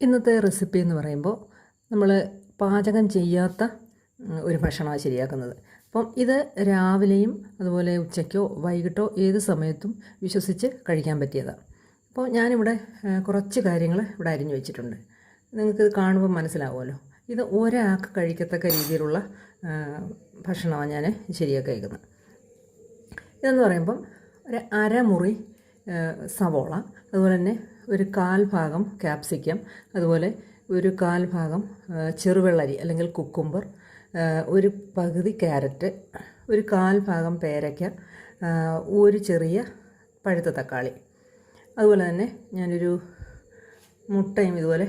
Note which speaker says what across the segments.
Speaker 1: ഇന്നത്തെ റെസിപ്പി എന്ന് പറയുമ്പോൾ നമ്മൾ പാചകം ചെയ്യാത്ത ഒരു ഭക്ഷണമാണ് ശരിയാക്കുന്നത്. അപ്പം ഇത് രാവിലെയും അതുപോലെ ഉച്ചയ്ക്കോ വൈകിട്ടോ ഏത് സമയത്തും വിശ്വസിച്ച് കഴിക്കാൻ പറ്റിയതാണ് അപ്പോൾ ഞാനിവിടെ കുറച്ച് കാര്യങ്ങൾ ഇവിടെ അരിഞ്ഞു വെച്ചിട്ടുണ്ട്. നിങ്ങൾക്ക് ഇത് കാണുമ്പോൾ മനസ്സിലാവുമല്ലോ. ഇത് ഒരാൾക്ക് കഴിക്കത്തക്ക രീതിയിലുള്ള ഭക്ഷണമാണ് ഞാൻ ശരിയാക്കി വയ്ക്കുന്നത് ഇതെന്ന് പറയുമ്പം ഒരു അരമുറി സവോള അതുപോലെ തന്നെ ഒരു കാൽ ഭാഗം ക്യാപ്സിക്കം അതുപോലെ ഒരു കാൽ ഭാഗം ചെറുവെള്ളരി അല്ലെങ്കിൽ കുക്കുംബർ ഒരു പകുതി ക്യാരറ്റ് ഒരു കാൽ ഭാഗം പേരയ്ക്ക ഒരു ചെറിയ പഴുത്ത തക്കാളി. അതുപോലെ തന്നെ ഞാനൊരു മുട്ടയും ഇതുപോലെ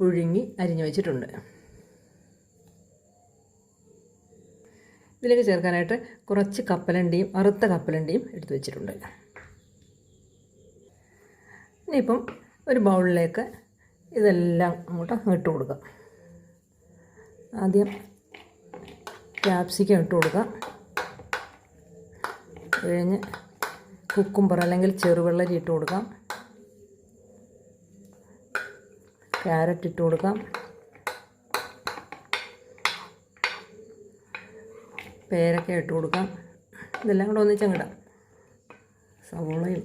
Speaker 1: പുഴുങ്ങി അരിഞ്ഞു വെച്ചിട്ടുണ്ട്. ഇതിലേക്ക് ചേർക്കാനായിട്ട് കുറച്ച് കപ്പലണ്ടിയും അറുത്ത കപ്പലണ്ടിയും എടുത്തു വെച്ചിട്ടുണ്ട്. ഇനിയിപ്പം ഒരു ബൗളിലേക്ക് ഇതെല്ലാം അങ്ങോട്ട് ഇട്ട് കൊടുക്കാം ആദ്യം ക്യാപ്സിക്കം ഇട്ട് കൊടുക്കാം കഴിഞ്ഞ് കുക്കുംബർ അല്ലെങ്കിൽ ചെറുവെള്ളരി ഇട്ട് കൊടുക്കാം ക്യാരറ്റ് ഇട്ട് കൊടുക്കാം പേരക്ക ഇട്ട് കൊടുക്കാം ഇതെല്ലാം കൂടെ ഒന്നിച്ചങ്ങിടാം സവോളയും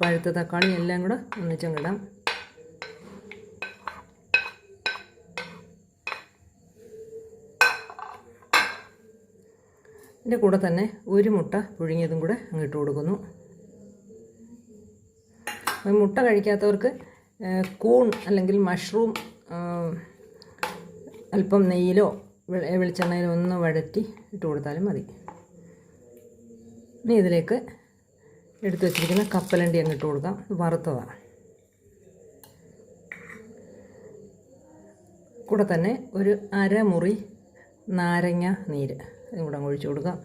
Speaker 1: പഴുത്ത തക്കാളി എല്ലാം കൂടെ ഒന്നിച്ചങ്ങിടാം ഇതിന്റെ കൂടെ തന്നെ ഒരു മുട്ട പുഴുങ്ങിയതും കൂടെ അങ്ങിട്ട് കൊടുക്കുന്നു. മുട്ട കഴിക്കാത്തവർക്ക് കൂൺ അല്ലെങ്കിൽ മഷ്റൂം അല്പം നെയ്യിലോ വെളിച്ചെണ്ണയിലോ ഒന്ന് വഴറ്റി ഇട്ട് കൊടുത്താലും മതി. ഇനി ഇതിലേക്ക് എടുത്തു വെച്ചിരിക്കുന്ന കപ്പലണ്ടി അങ്ങ് ഇട്ട് കൊടുക്കാം. വറുത്തതാണ്. കൂടെ തന്നെ ഒരു അരമുറി നാരങ്ങ നീര് ഇതും കൂടെ അങ്ങ് ഒഴിച്ചു കൊടുക്കാം.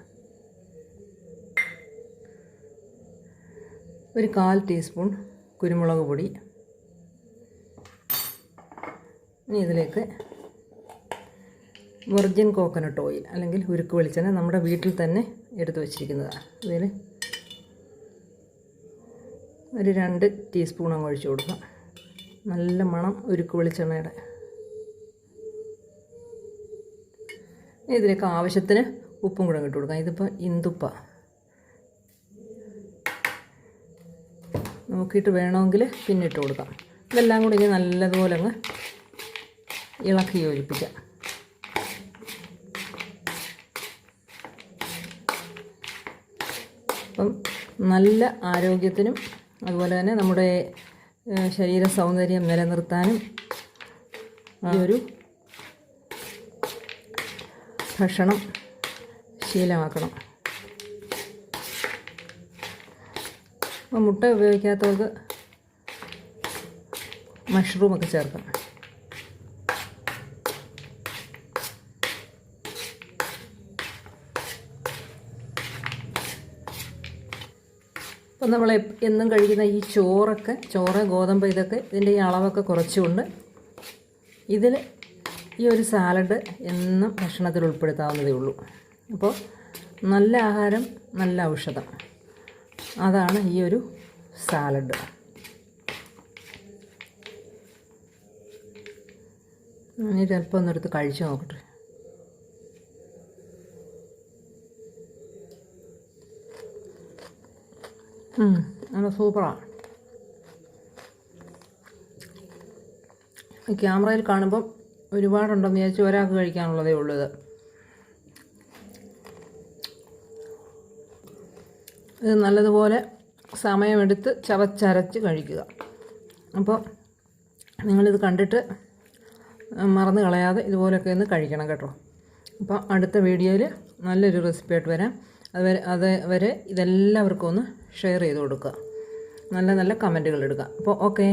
Speaker 1: ഒരു കാൽ ടീസ്പൂൺ കുരുമുളക് പൊടി. ഇനി ഇതിലേക്ക് വെർജിൻ കോക്കനട്ട് ഓയിൽ അല്ലെങ്കിൽ ഉരുക്ക് വെളിച്ചെണ്ണ നമ്മുടെ വീട്ടിൽ തന്നെ എടുത്തു വച്ചിരിക്കുന്നതാണ്. ഇതിൽ ഒരു രണ്ട് ടീസ്പൂൺ അങ്ങ് ഒഴിച്ചു കൊടുക്കുക നല്ല മണം ഉരുക്ക് വെളിച്ചെണ്ണയുടെ. ഇതിലേക്ക് ആവശ്യത്തിന് ഉപ്പും കൂടെ ഇട്ട് കൊടുക്കാം. ഇതിപ്പോൾ ഇന്തുപ്പ നോക്കിയിട്ട് വേണമെങ്കിൽ പിന്നെ ഇട്ട് കൊടുക്കാം. ഇതെല്ലാം കൂടി ഇനി നല്ലതുപോലെ അങ്ങ് ഇളക്കി യോജിപ്പിക്കാം. അപ്പം നല്ല ആരോഗ്യത്തിനും അതുപോലെ തന്നെ നമ്മുടെ ശരീര സൗന്ദര്യം നിലനിർത്താനും ഈ ഒരു ഭക്ഷണം ശീലമാക്കണം. മുട്ട ഉപയോഗിക്കാത്തവർക്ക് മഷ്റൂമൊക്കെ ചേർക്കാം. ഇപ്പം നമ്മൾ എന്നും കഴിക്കുന്ന ഈ ചോറൊക്കെ ചോറ് ഗോതമ്പ് ഇതൊക്കെ ഇതിന്റെ ഈ അളവൊക്കെ കുറച്ചുകൊണ്ട് ഇതിൽ ഈ ഒരു സാലഡ് എന്നും ഭക്ഷണത്തിൽ ഉൾപ്പെടുത്താവുന്നതേ ഉള്ളൂ. അപ്പോൾ നല്ല ആഹാരം നല്ല ഔഷധം. അതാണ് ഈ ഒരു സാലഡ് ഞാൻ ചിലപ്പോൾ ഒന്നെടുത്ത് കഴിച്ചു നോക്കട്ടെ. നല്ല സൂപ്പറാണ് ഈ ക്യാമറയിൽ കാണുമ്പം ഒരുപാടുണ്ടെന്ന് വിചാരിച്ച് ഒരാൾക്ക് കഴിക്കാനുള്ളതേ ഉള്ളൂ ഇത്. ഇത് നല്ലതുപോലെ സമയമെടുത്ത് ചവച്ചരച്ച് കഴിക്കുക. അപ്പോൾ നിങ്ങളിത് കണ്ടിട്ട് മറന്നു കളയാതെ ഇതുപോലെയൊക്കെ ഒന്ന് കഴിക്കണം കേട്ടോ. അപ്പോൾ അടുത്ത വീഡിയോയിൽ നല്ലൊരു റെസിപ്പി ആയിട്ട് വരാം. അതുവരെ അത് വരെ ഇതെല്ലാവർക്കും ഒന്ന് ഷെയർ ചെയ്ത് കൊടുക്കുക. നല്ല നല്ല കമന്റുകൾ എടുക്കുക. അപ്പോൾ ഓക്കേ